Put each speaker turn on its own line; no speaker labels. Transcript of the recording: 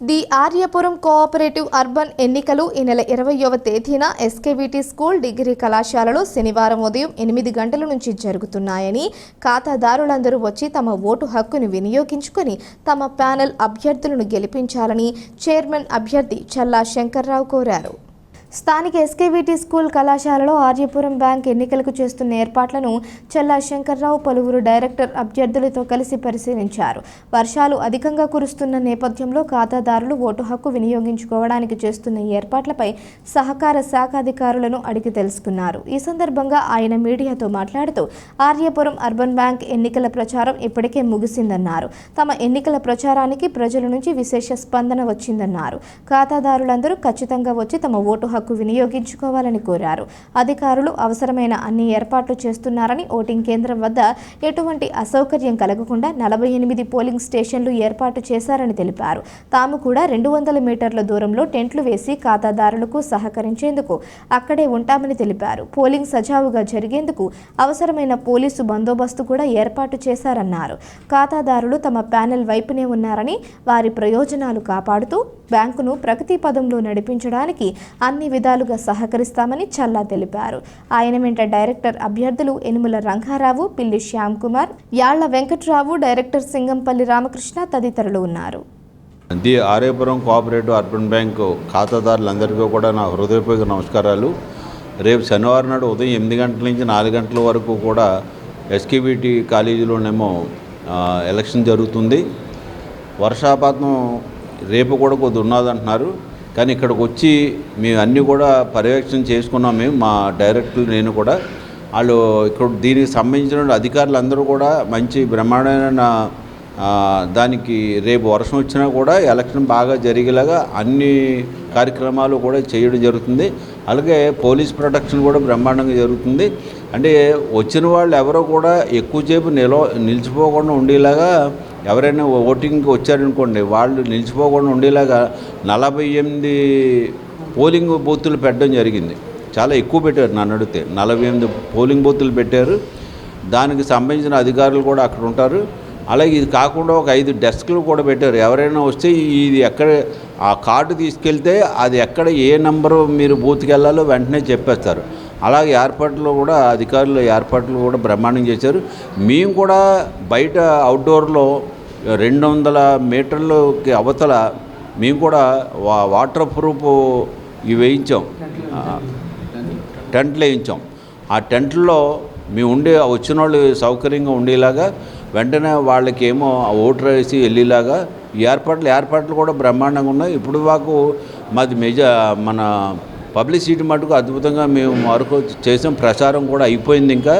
The Aryapuram cooperative urban ఎన్నికలు ఈ నెల ఇరవయవ తేదీన ఎస్కేవిటి స్కూల్ డిగ్రీ కళాశాలలో శనివారం ఉదయం ఎనిమిది గంటల నుంచి జరుగుతున్నాయని ఖాతాదారులందరూ వచ్చి తమ ఓటు హక్కును వినియోగించుకొని తమ ప్యానెల్ అభ్యర్థులను గెలిపించాలని చైర్మన్ అభ్యర్థి చల్లా శంకర్రావు కోరారు. స్థానిక ఎస్కేవిటీ స్కూల్ కళాశాలలో ఆర్యపురం బ్యాంక్ ఎన్నికలకు చేస్తున్న ఏర్పాట్లను చల్లా శంకర్రావు పలువురు డైరెక్టర్ అభ్యర్థులతో కలిసి పరిశీలించారు. వర్షాలు అధికంగా కురుస్తున్న నేపథ్యంలో ఖాతాదారులు ఓటు హక్కు వినియోగించుకోవడానికి చేస్తున్న ఏర్పాట్లపై సహకార శాఖ అధికారులను అడిగి తెలుసుకున్నారు. ఈ సందర్భంగా ఆయన మీడియాతో మాట్లాడుతూ ఆర్యపురం అర్బన్ బ్యాంక్ ఎన్నికల ప్రచారం ఇప్పటికే ముగిసిందన్నారు. తమ ఎన్నికల ప్రచారానికి ప్రజల నుంచి విశేష స్పందన వచ్చిందన్నారు. ఖాతాదారులందరూ ఖచ్చితంగా వచ్చి తమ ఓటు హక్కు వినియోగించుకోవాలని కోరారు. అధికారులు అవసరమైన అన్ని ఏర్పాట్లు చేస్తున్నారని ఓటింగ్ కేంద్రం వద్ద ఎటువంటి అసౌకర్యం కలగకుండా నలభై ఎనిమిది పోలింగ్ స్టేషన్లు ఏర్పాటు చేశారని తెలిపారు. తాము కూడా రెండు వందల మీటర్ల దూరంలో టెంట్లు వేసి ఖాతాదారులకు సహకరించేందుకు అక్కడే ఉంటామని తెలిపారు. పోలింగ్ సజావుగా జరిగేందుకు అవసరమైన పోలీసు బందోబస్తు కూడా ఏర్పాటు చేశారన్నారు. ఖాతాదారులు తమ ప్యానెల్ వైపునే ఉన్నారని వారి ప్రయోజనాలు కాపాడుతూ బ్యాంకును ప్రగతి పదంలో నడిపించడానికి అన్ని విధాలుగా సహకరిస్తామని చల్లా తెలిపారు. ఆయన వెంట డైరెక్టర్ అభ్యర్థులు ఎనుముల రంగారావు పిల్లి శ్యామ్ కుమార్ యాళ్ళ వెంకట్రావు డైరెక్టర్ సింగంపల్లి రామకృష్ణ తదితరులు ఉన్నారు.
The Aryapuram cooperative urban bank ఖాతాదారులందరికీ కూడా నా హృదయపూర్వక నమస్కారాలు. రేపు శనివారం నాడు ఉదయం ఎనిమిది గంటల నుంచి నాలుగు గంటల వరకు కూడా ఎస్కేబిటి కాలేజీలోనేమో ఎలక్షన్ జరుగుతుంది. వర్షాపాతం రేపు కూడా కొద్ది ఉన్నదంటున్నారు. కానీ ఇక్కడికి వచ్చి మేము అన్నీ కూడా పర్యవేక్షణ చేసుకున్నాం మేము మా డైరెక్టర్లు నేను కూడా. వాళ్ళు ఇక్కడ దీనికి సంబంధించిన అధికారులు అందరూ కూడా మంచి బ్రహ్మాండమైన దానికి రేపు వర్షం వచ్చినా కూడా ఎలక్షన్ బాగా జరిగేలాగా అన్ని కార్యక్రమాలు కూడా చేయడం జరుగుతుంది. అలాగే పోలీస్ ప్రొటెక్షన్ కూడా బ్రహ్మాండంగా జరుగుతుంది. అంటే వచ్చిన వాళ్ళు ఎవరో కూడా ఎక్కువసేపు నిలవ నిలిచిపోకుండా ఉండేలాగా ఎవరైనా ఓటింగ్కి వచ్చారనుకోండి వాళ్ళు నిలిచిపోకుండా ఉండేలాగా నలభై ఎనిమిది పోలింగ్ బూతులు పెట్టడం జరిగింది. చాలా ఎక్కువ పెట్టారు నన్ను అడిగితే. నలభై ఎనిమిది పోలింగ్ బూతులు పెట్టారు. దానికి సంబంధించిన అధికారులు కూడా అక్కడ ఉంటారు. అలాగే ఇది కాకుండా ఒక ఐదు డెస్క్లు కూడా పెట్టారు. ఎవరైనా వస్తే ఇది ఎక్కడ ఆ కార్డు తీసుకెళ్తే అది ఎక్కడ ఏ నెంబరు మీరు బూత్కి వెళ్ళాలో వెంటనే చెప్పేస్తారు. అలాగే ఏర్పాట్లు కూడా అధికారులు ఏర్పాట్లు కూడా బ్రహ్మాండం చేశారు. మేము కూడా బయట అవుట్డోర్లో రెండు వందల మీటర్లకి అవతల మేము కూడా వా వాటర్ ప్రూఫ్ ఇవి వేయించాం. టెంట్లు వేయించాం. ఆ టెంట్లో మేము ఉండే వచ్చిన వాళ్ళు సౌకర్యంగా ఉండేలాగా వెంటనే వాళ్ళకి ఏమో ఓటర్ వేసి వెళ్ళేలాగా ఈ ఏర్పాట్లు ఏర్పాట్లు కూడా బ్రహ్మాండంగా ఉన్నాయి. ఇప్పుడు మాకు మాది మెజ మన పబ్లిసిటీ మటుకు అద్భుతంగా మేము మార్కు చేసాం. ప్రచారం కూడా అయిపోయింది ఇంకా.